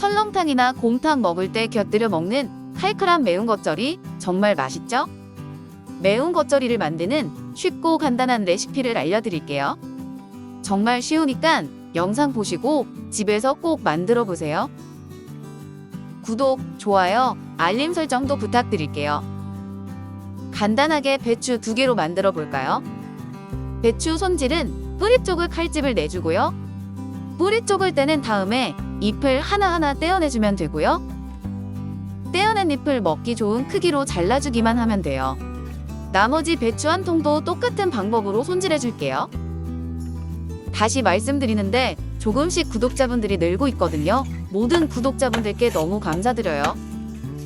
설렁탕이나 곰탕 먹을 때 곁들여 먹는 칼칼한 매운 겉절이 정말 맛있죠? 매운 겉절이를 만드는 쉽고 간단한 레시피를 알려드릴게요. 정말 쉬우니까 영상 보시고 집에서 꼭 만들어 보세요. 구독, 좋아요, 알림 설정도 부탁드릴게요. 간단하게 배추 두 개로 만들어 볼까요? 배추 손질은 뿌리 쪽을 칼집을 내주고요. 뿌리 쪽을 떼는 다음에 잎을 하나하나 떼어내주면 되고요. 떼어낸 잎을 먹기 좋은 크기로 잘라주기만 하면 돼요. 나머지 배추 한 통도 똑같은 방법으로 손질해 줄게요. 다시 말씀드리는데 조금씩 구독자분들이 늘고 있거든요. 모든 구독자분들께 너무 감사드려요.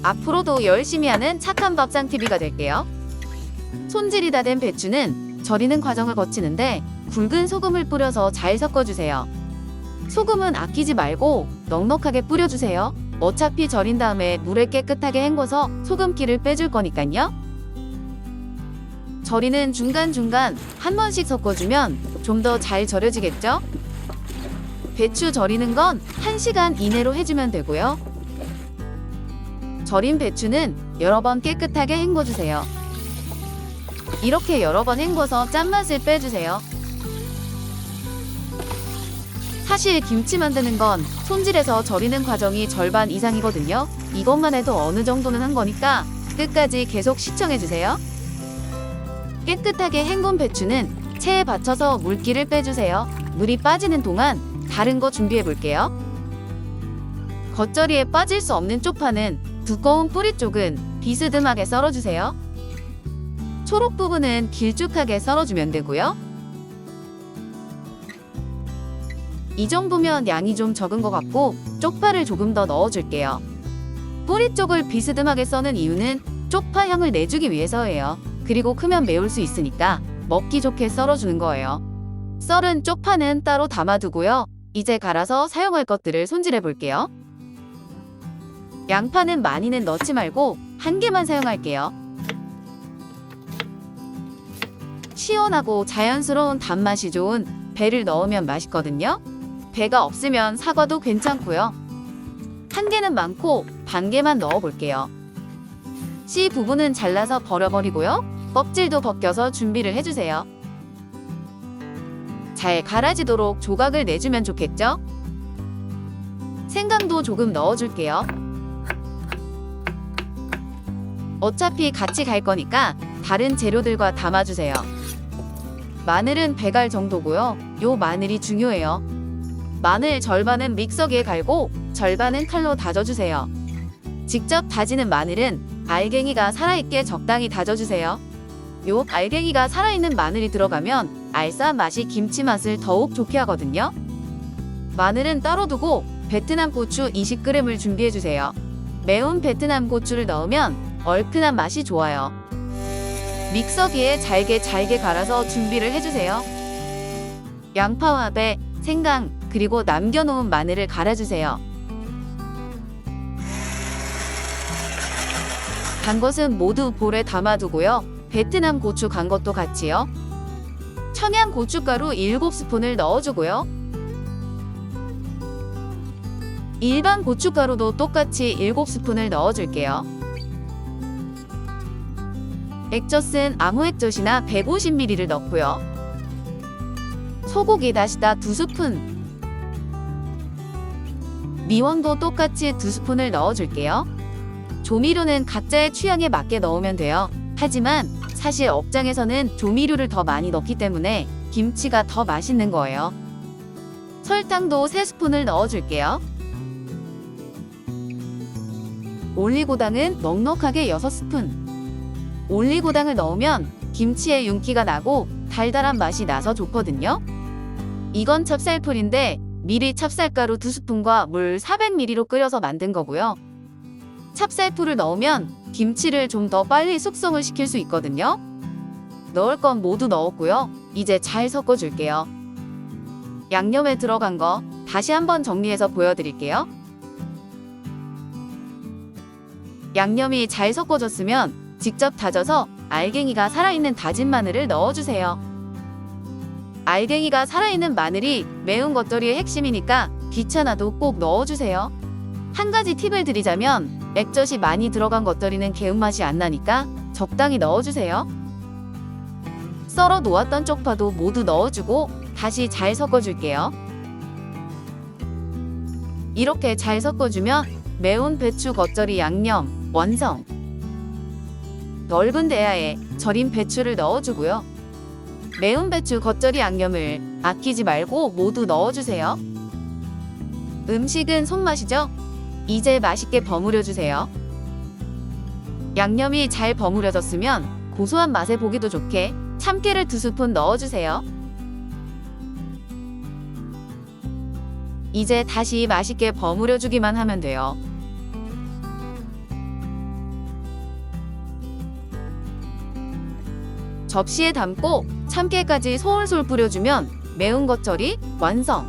앞으로도 열심히 하는 착한 밥상TV가 될게요. 손질이 다 된 배추는 절이는 과정을 거치는데 굵은 소금을 뿌려서 잘 섞어주세요. 소금은 아끼지 말고 넉넉하게 뿌려주세요. 어차피 절인 다음에 물에 깨끗하게 헹궈서 소금기를 빼줄 거니까요. 절이는 중간중간 한 번씩 섞어주면 좀 더 잘 절여지겠죠? 배추 절이는 건 1시간 이내로 해주면 되고요. 절인 배추는 여러 번 깨끗하게 헹궈주세요. 이렇게 여러 번 헹궈서 짠맛을 빼주세요. 사실 김치 만드는 건 손질해서 절이는 과정이 절반 이상이거든요. 이것만 해도 어느 정도는 한 거니까 끝까지 계속 시청해주세요. 깨끗하게 헹군 배추는 체에 받쳐서 물기를 빼주세요. 물이 빠지는 동안 다른 거 준비해 볼게요. 겉절이에 빠질 수 없는 쪽파는 두꺼운 뿌리 쪽은 비스듬하게 썰어주세요. 초록 부분은 길쭉하게 썰어주면 되고요. 이 정도면 양이 좀 적은 것 같고 쪽파를 조금 더 넣어줄게요. 뿌리 쪽을 비스듬하게 써는 이유는 쪽파 향을 내주기 위해서예요. 그리고 크면 매울 수 있으니까 먹기 좋게 썰어주는 거예요. 썰은 쪽파는 따로 담아두고요. 이제 갈아서 사용할 것들을 손질해 볼게요. 양파는 많이는 넣지 말고 한 개만 사용할게요. 시원하고 자연스러운 단맛이 좋은 배를 넣으면 맛있거든요. 배가 없으면 사과도 괜찮고요. 한 개는 많고 반 개만 넣어 볼게요. 씨 부분은 잘라서 버려버리고요. 껍질도 벗겨서 준비를 해주세요. 잘 갈아지도록 조각을 내주면 좋겠죠? 생강도 조금 넣어줄게요. 어차피 같이 갈 거니까 다른 재료들과 담아주세요. 마늘은 배갈 정도고요. 요 마늘이 중요해요. 마늘 절반은 믹서기에 갈고 절반은 칼로 다져주세요. 직접 다지는 마늘은 알갱이가 살아있게 적당히 다져주세요. 요 알갱이가 살아있는 마늘이 들어가면 알싸한 맛이 김치 맛을 더욱 좋게 하거든요. 마늘은 따로 두고 베트남 고추 20g을 준비해주세요. 매운 베트남 고추를 넣으면 얼큰한 맛이 좋아요. 믹서기에 잘게 잘게 갈아서 준비를 해주세요. 양파와 배, 생강, 그리고 남겨놓은 마늘을 갈아주세요. 간 것은 모두 볼에 담아두고요. 베트남 고추 간 것도 같이요. 청양 고춧가루 7스푼을 넣어주고요. 일반 고춧가루도 똑같이 7스푼을 넣어줄게요. 액젓은 아무 액젓이나 150ml를 넣고요. 소고기 다시다 2스푼 미원도 똑같이 2스푼을 넣어줄게요. 조미료는 각자의 취향에 맞게 넣으면 돼요. 하지만 사실 업장에서는 조미료를 더 많이 넣기 때문에 김치가 더 맛있는 거예요. 설탕도 3스푼을 넣어줄게요. 올리고당은 넉넉하게 6스푼. 올리고당을 넣으면 김치에 윤기가 나고 달달한 맛이 나서 좋거든요. 이건 찹쌀풀인데 미리 찹쌀가루 2스푼과 물 400ml로 끓여서 만든 거고요. 찹쌀풀을 넣으면 김치를 좀 더 빨리 숙성을 시킬 수 있거든요. 넣을 건 모두 넣었고요. 이제 잘 섞어줄게요. 양념에 들어간 거 다시 한번 정리해서 보여드릴게요. 양념이 잘 섞어졌으면 직접 다져서 알갱이가 살아있는 다진 마늘을 넣어주세요. 알갱이가 살아있는 마늘이 매운 겉절이의 핵심이니까 귀찮아도 꼭 넣어주세요. 한 가지 팁을 드리자면 액젓이 많이 들어간 겉절이는 개운맛이 안 나니까 적당히 넣어주세요. 썰어 놓았던 쪽파도 모두 넣어주고 다시 잘 섞어줄게요. 이렇게 잘 섞어주면 매운 배추 겉절이 양념 완성. 넓은 대야에 절인 배추를 넣어주고요. 매운 배추 겉절이 양념을 아끼지 말고 모두 넣어주세요. 음식은 손맛이죠? 이제 맛있게 버무려 주세요. 양념이 잘 버무려졌으면 고소한 맛에 보기도 좋게 참깨를 두 스푼 넣어주세요. 이제 다시 맛있게 버무려 주기만 하면 돼요. 접시에 담고 참깨까지 솔솔 뿌려주면 매운 겉절이 완성.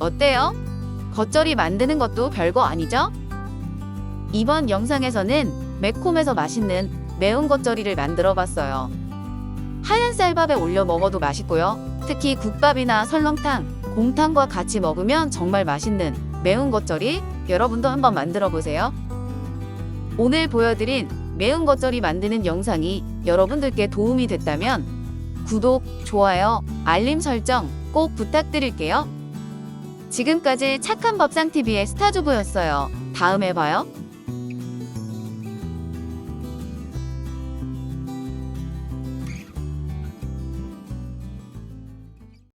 어때요? 겉절이 만드는 것도 별거 아니죠? 이번 영상에서는 매콤해서 맛있는 매운 겉절이를 만들어 봤어요. 하얀 쌀밥에 올려 먹어도 맛있고요. 특히 국밥이나 설렁탕, 곰탕과 같이 먹으면 정말 맛있는 매운 겉절이 여러분도 한번 만들어 보세요. 오늘 보여드린 매운 겉절이 만드는 영상이 여러분들께 도움이 됐다면 구독, 좋아요, 알림 설정 꼭 부탁드릴게요. 지금까지 착한 밥상TV의 스타주부였어요. 다음에 봐요.